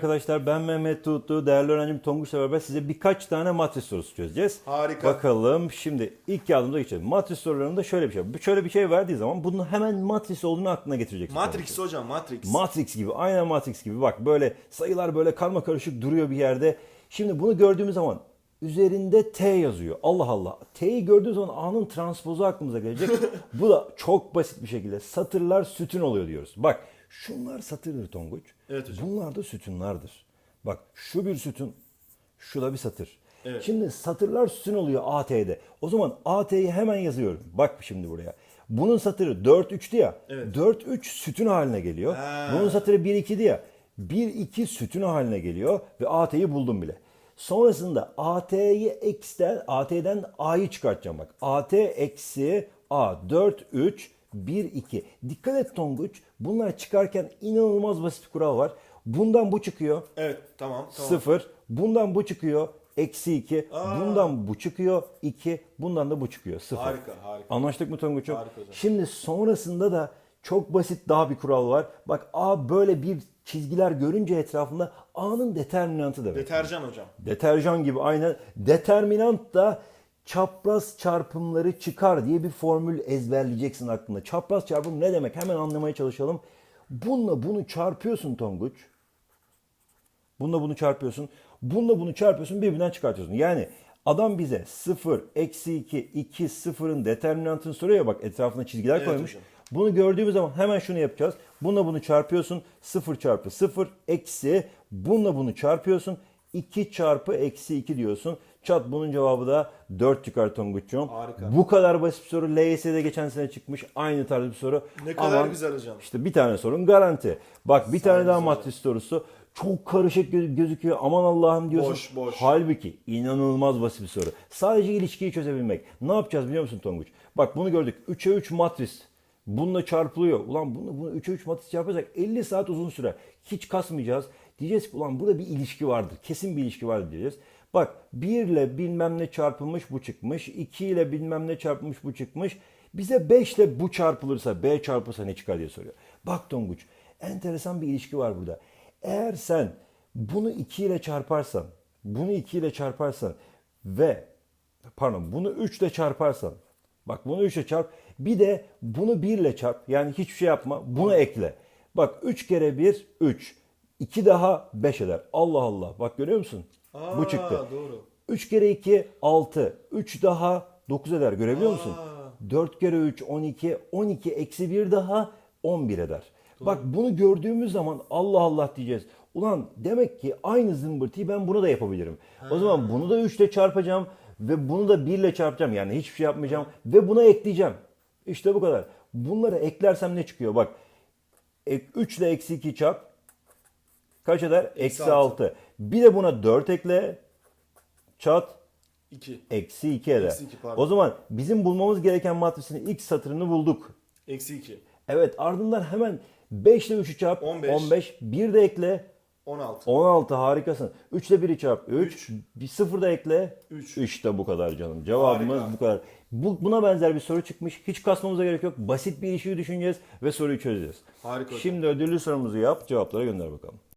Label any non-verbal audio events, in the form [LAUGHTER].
arkadaşlar ben Mehmet Tuğutlu. Değerli öğrencim Tonguç'la beraber size birkaç tane matris sorusu çözeceğiz. Harika. Bakalım şimdi ilk yardımda geçelim. Matris sorularında şöyle bir şey. Şöyle bir şey verdiği zaman bunun hemen matris olduğunu aklına getireceksin. Matrix hocam Matrix. Matrix gibi aynen Matrix gibi bak böyle sayılar böyle karma karışık duruyor bir yerde. Şimdi bunu gördüğümüz zaman üzerinde T yazıyor. Allah Allah. T'yi gördüğümüz zaman A'nın transpozu aklımıza gelecek. [LAUGHS] Bu da çok basit bir şekilde satırlar sütun oluyor diyoruz. Bak şunlar satırdır Tonguç. Evet hocam. Bunlar da sütunlardır. Bak şu bir sütun, şu da bir satır. Evet. Şimdi satırlar sütun oluyor AT'de. O zaman AT'yi hemen yazıyorum. Bak şimdi buraya. Bunun satırı 4-3'tü ya. Evet. 4-3 sütun haline geliyor. Ha. Bunun satırı 1-2'di ya. 1-2 sütun haline geliyor ve AT'yi buldum bile. Sonrasında AT'yi X'ten, AT'den A'yı çıkartacağım bak. AT eksi A 4 3 1 2. Dikkat et Tonguç. Bunlar çıkarken inanılmaz basit bir kural var. Bundan bu çıkıyor. Evet tamam tamam. 0. Bundan bu çıkıyor. Eksi 2. Aa. Bundan bu çıkıyor. 2. Bundan da bu çıkıyor. 0. Harika harika. Anlaştık mı Tonguç'um? Harika hocam. Şimdi sonrasında da çok basit daha bir kural var. Bak A böyle bir çizgiler görünce etrafında A'nın determinantı demek. Deterjan hocam. Deterjan gibi aynen. Determinant da çapraz çarpımları çıkar diye bir formül ezberleyeceksin aklında. Çapraz çarpım ne demek? Hemen anlamaya çalışalım. Bununla bunu çarpıyorsun Tonguç. Bununla bunu çarpıyorsun. Bununla bunu çarpıyorsun birbirinden çıkartıyorsun. Yani adam bize 0, eksi 2, 2, 0'ın determinantını soruyor ya bak etrafına çizgiler Evet koymuş. hocam. Bunu gördüğümüz zaman hemen şunu yapacağız. Bununla bunu çarpıyorsun. 0 çarpı 0 eksi bununla bunu çarpıyorsun. 2 çarpı eksi 2 diyorsun. Çat bunun cevabı da 4 çıkar Tonguç'um. Harika. Bu kadar basit bir soru. LYS'de geçen sene çıkmış. Aynı tarz bir soru. Ne kadar Aman, güzel hocam. işte bir tane sorun garanti. Bak bir tane daha matris sorusu. Çok karışık gö- gözüküyor. Aman Allah'ım diyorsun. Boş, boş. Halbuki inanılmaz basit bir soru. Sadece ilişkiyi çözebilmek. Ne yapacağız biliyor musun Tonguç? Bak bunu gördük. 3'e 3 matris. Bununla çarpılıyor. Ulan bunu, bunu 3'e 3 matris çarparsak 50 saat uzun sürer. Hiç kasmayacağız. Diyeceğiz ki ulan burada bir ilişki vardır. Kesin bir ilişki vardır diyeceğiz. Bak 1 ile bilmem ne çarpılmış bu çıkmış. 2 ile bilmem ne çarpılmış bu çıkmış. Bize 5 ile bu çarpılırsa B çarpılırsa ne çıkar diye soruyor. Bak Tonguç enteresan bir ilişki var burada. Eğer sen bunu 2 ile çarparsan, bunu 2 ile çarparsan ve pardon bunu 3 ile çarparsan bak bunu 3 ile çarp bir de bunu 1 ile çarp yani hiçbir şey yapma bunu ekle. Bak 3 kere 1 3 2 daha 5 eder. Allah Allah bak görüyor musun? Aa, Bu çıktı. doğru. 3 kere 2 6 3 daha 9 eder görebiliyor musun? 4 kere 3 12 12 eksi 1 daha 11 eder. Bak bunu gördüğümüz zaman Allah Allah diyeceğiz. Ulan demek ki aynı zımbırtıyı ben bunu da yapabilirim. O zaman bunu da 3 ile çarpacağım ve bunu da 1 ile çarpacağım. Yani hiçbir şey yapmayacağım ve buna ekleyeceğim. İşte bu kadar. Bunları eklersem ne çıkıyor? Bak 3 ile eksi 2 çarp kaç eder? Eksi altı. 6. Bir de buna 4 ekle çat 2. eksi 2 eder. Eksi iki, pardon. o zaman bizim bulmamız gereken matrisin ilk satırını bulduk. Eksi 2. Evet ardından hemen 5 ile 3'ü çarp 15. 15. Bir de ekle 16. 16 harikasın. 3 ile 1'i çarp 3. Üç. Bir 0 da ekle Üç. İşte bu kadar canım. Cevabımız Harika. bu kadar. Bu, buna benzer bir soru çıkmış. Hiç kasmamıza gerek yok. Basit bir ilişkiyi düşüneceğiz ve soruyu çözeceğiz. Harika hocam. Şimdi ödüllü sorumuzu yap. Cevaplara gönder bakalım.